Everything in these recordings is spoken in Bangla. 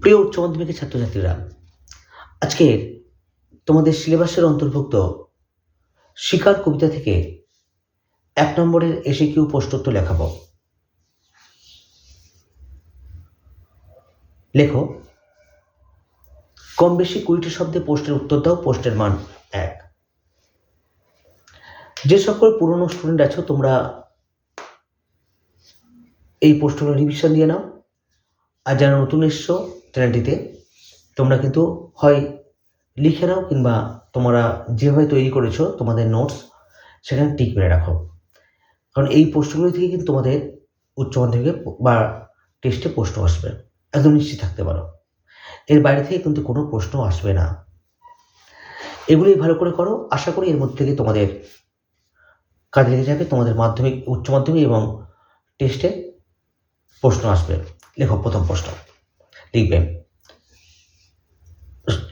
প্রিয় উচ্চ মাধ্যমিকের ছাত্রছাত্রীরা আজকের তোমাদের সিলেবাসের অন্তর্ভুক্ত শিকার কবিতা থেকে এক নম্বরের এসে কিউ প্রশ্নোত্তর লেখাবো। লেখো, কম বেশি কুড়িটি শব্দে পোস্টের উত্তর দাও পোস্টের মান এক। যে সকল পুরনো স্টুডেন্ট আছো, তোমরা এই পোস্টগুলো রিভিশন দিয়ে নাও। আর যারা নতুন এসছো চ্যানেলটিতে তোমরা কিন্তু হয় লিখে নাও কিংবা তোমরা যেভাবে তৈরি করেছ তোমাদের নোটস সেখানে টিক মেরে রাখো। কারণ এই প্রশ্নগুলি থেকে কিন্তু তোমাদের উচ্চ মাধ্যমিকে বা টেস্টে প্রশ্ন আসবে। একদম নিশ্চিত থাকতে পারো। এর বাইরে থেকে কিন্তু কোনো প্রশ্ন আসবে না। এগুলি ভালো করে করো। আশা করি এর মধ্যে থেকে তোমাদের কাজে লেগে যাবে। তোমাদের মাধ্যমিক, উচ্চ মাধ্যমিক এবং টেস্টে প্রশ্ন আসবে। লেখো প্রথম প্রশ্ন। লিখবেন।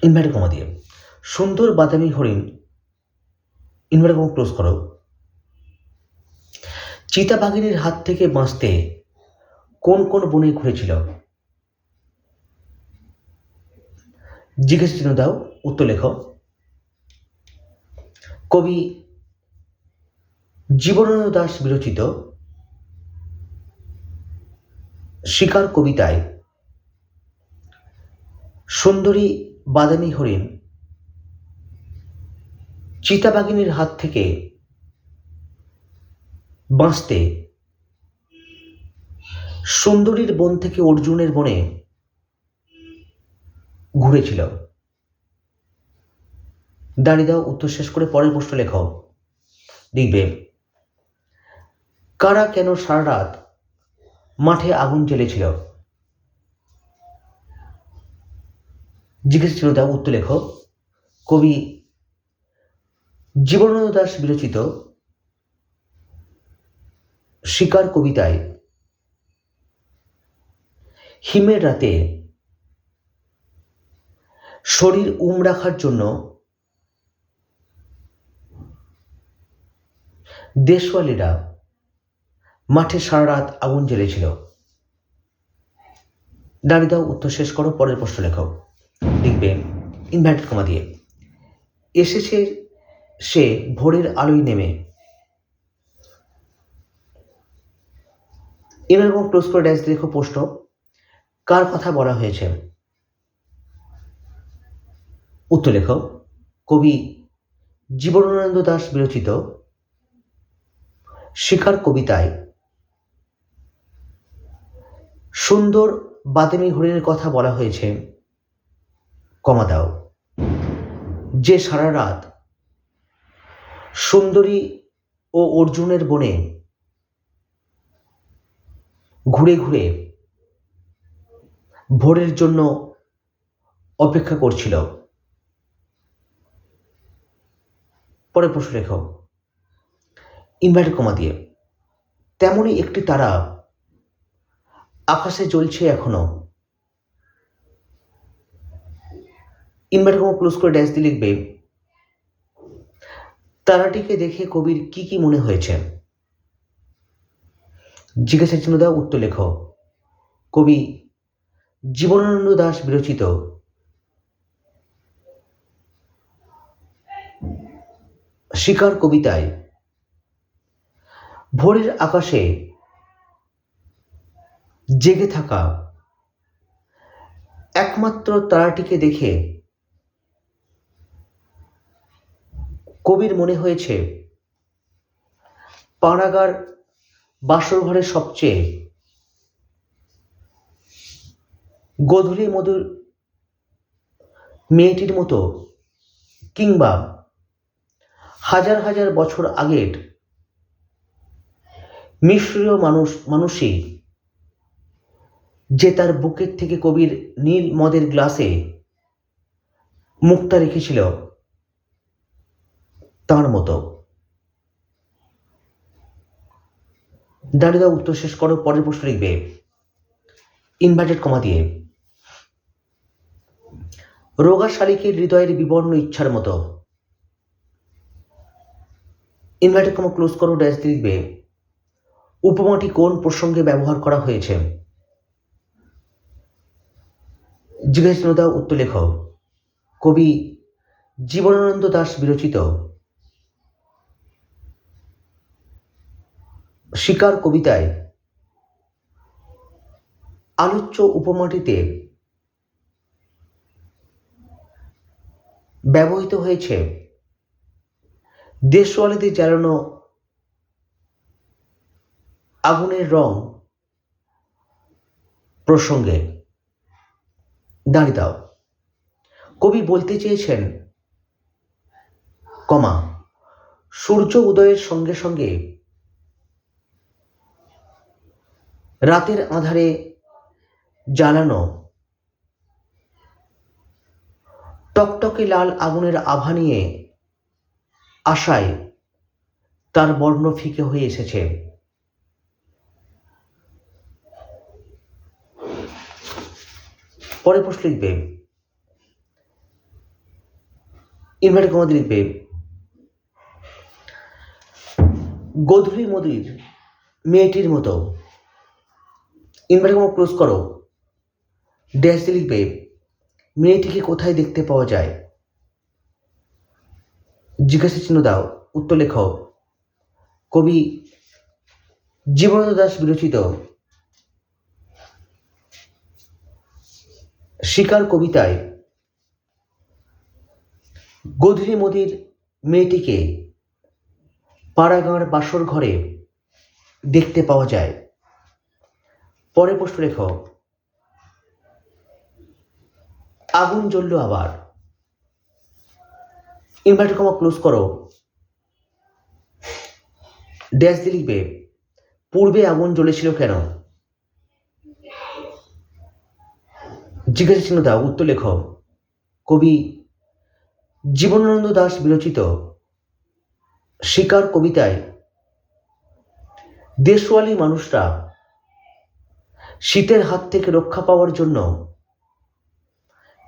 ইনভার্টার কমা দিয়ে। সুন্দর বাদামি হরিণ। ইনভার্টার কমা ক্লোজ করো। চিতাবাঘিনীর হাত থেকে বাঁচতে কোন কোন বনে ঘুরেছিল? জিজ্ঞেস চিহ্ন দাও, উত্তর লেখো। কবি জীবনানন্দ দাস বিরচিত শিকার কবিতায় সুন্দরী বাদামি হরিণ চিতাবাগিনীর হাত থেকে বাঁচতে সুন্দরীর বন থেকে অর্জুনের বনে ঘুরেছিল। দাঁড়িয়ে দাও, উত্তর শেষ করে পরের প্রশ্ন লেখো। লিখবে, কারা কেন সারা রাত মাঠে আগুন জ্বেলেছিল? জিজ্ঞেস ছিল উত্তর লেখো কবি জীবনানন্দ দাস বিরচিত শিকার কবিতায় হিমের রাতে শরীর উম রাখার জন্য দেশওয়ালিরা মাঠে সারা রাত আগুন জ্বেলেছিল। দাঁড়িয়ে দাও, উত্তর শেষ করো, পরের প্রশ্ন লেখো লিখবে ইনভার্টেড কমা দিয়ে। এসেছে সে ভোরের আলোয় নেমে। এরকম ক্লোজ করে ড্যাশ দেখো প্রশ্ন। কার কথা বলা হয়েছে? উত্তর লেখো। কবি জীবনানন্দ দাস বিরচিত শিকার কবিতায়, সুন্দর বাদামি হরিণের কথা বলা হয়েছে। কমা দাও। যে সারা রাত সুন্দরী ও অর্জুনের বনে ঘুরে ঘুরে ভোরের জন্য অপেক্ষা করছিল। পরে প্রশ্ন লেখো ইনভার্টার কমা দিয়ে। তেমনই একটি তারা আকাশে জ্বলছে এখনও। ইনভার্টার কমা ক্লোজ করে ড্যাশ দিয়ে লিখবে। তারাটিকে দেখে কবির কি কি মনে হয়েছে? জিজ্ঞাসা চিহ্ন দাও উত্তর লেখো। কবি জীবনানন্দ দাস বিরচিত। শিকার কবিতায়, ভোরের আকাশে জেগে থাকা একমাত্র তারাটিকে দেখে কবির মনে হয়েছে পাড়াগার বাসর ঘরের সবচেয়ে গধূলি মধুর মেয়েটির মতো কিংবা হাজার হাজার বছর আগের মিশ্রীয় মানুষ, মানুষই যে তার বুকের থেকে কবির নীল মদের গ্লাসে মুক্তা রেখেছিল। তার মতো। দাঁড়িয়ে দাও, উত্তর শেষ করো, পরের প্রশ্ন লিখবে। ইনভার্টেড কমা দিয়ে। রোগা শালিকের হৃদয়ের বিবর্ণ ইচ্ছার মতো। ইনভার্টেড কমা ক্লোজ করো ড্যাশ লিখবে। উপমাটি কোন প্রসঙ্গে ব্যবহার করা হয়েছে? জিজ্ঞাসা উত্তর লেখ। কবি জীবনানন্দ দাস বিরচিত। শিকার কবিতায় আলোচ্য উপমাটিতে ব্যবহৃত হয়েছে দেশওয়ালিতে জ্বালানো আগুনের রং প্রসঙ্গে দাঁড়িয়ে দাও। কবি বলতে চেয়েছেন, কমা, সূর্য উদয়ের সঙ্গে সঙ্গে রাতের আধারে জ্বালানো। টকটকে লাল আগুনের আভা নিয়ে আশায় তার বর্ণ ফিকে হয়ে এসেছে। পরে প্রশ্ন লিখবে, ইনভার্টার কমাতে লিখবে, গোধূলি মদির মেয়েটির মতো ইনভার্টার কমা ক্লোজ করো। ড্যাশ লিখবে মেয়েটিকে কোথায় দেখতে পাওয়া যায়? জিজ্ঞাসা চিহ্ন দাও, উত্তর লেখ। কবি জীবনানন্দ দাস বিরচিত। শিকার কবিতায়, গধূলি মোদির মেয়েটিকে পাড়াগাঁর বাসর ঘরে দেখতে পাওয়া যায়। পরের প্রশ্ন লেখ। আগুন জ্বলল আবার। ইনভার্টার কমা ক্লোজ করো। ড্যাশ দিয়ে লিখবে, পূর্বে আগুন জ্বলেছিল কেন? জিজ্ঞাসা চিহ্ন দাও, উত্তর লেখ। কবি জীবনানন্দ দাস বিরচিত শিকার কবিতায়, দেশওয়ালি মানুষরা শীতের হাত থেকে রক্ষা পাওয়ার জন্য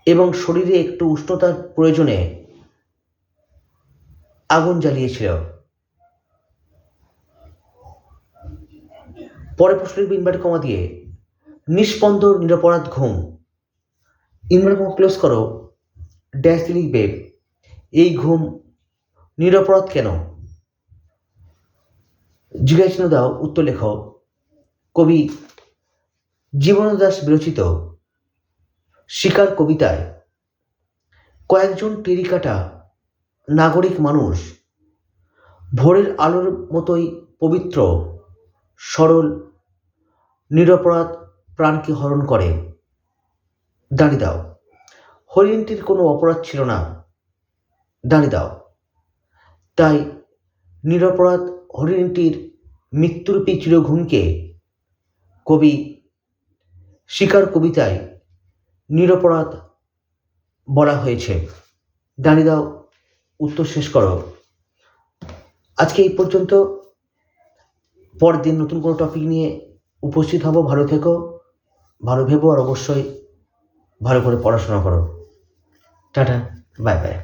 এবং শরীরে একটু উষ্ণতার প্রয়োজনে আগুন জ্বালিয়েছিল। পরে প্রশ্ন লিখবে ইনভার্টার কমা দিয়ে নিষ্পন্দ নিরপরাধ ঘুম। ইনভার্টার কমা ক্লোজ করো। ড্যাশ লিখবে, এই ঘুম নিরপরাধ কেন? জিজ্ঞাসা দাও, উত্তর লেখ। কবি জীবনানন্দ দাস বিরচিত শিকার কবিতায় কয়েকজন টেরিকাটা নাগরিক মানুষ ভোরের আলোর মতোই পবিত্র, সরল, নিরপরাধ প্রাণকে হরণ করে। দাঁড়িয়ে দাও। হরিণটির কোনো অপরাধ ছিল না। দাঁড়িয়ে দাও। তাই নিরপরাধ হরিণটির মৃত্যুরূপী চিরঘুমকে কবি শিকার কবিতায় নিরপরাধ বলা হয়েছে। দাঁড়িয়ে দাও, উত্তর শেষ করো। আজকে এই পর্যন্ত। পরের দিন নতুন কোনো টপিক নিয়ে উপস্থিত হব, ভালো থেকো, ভালো ভেবো, আর অবশ্যই ভালো করে পড়াশোনা করো। Tata bye bye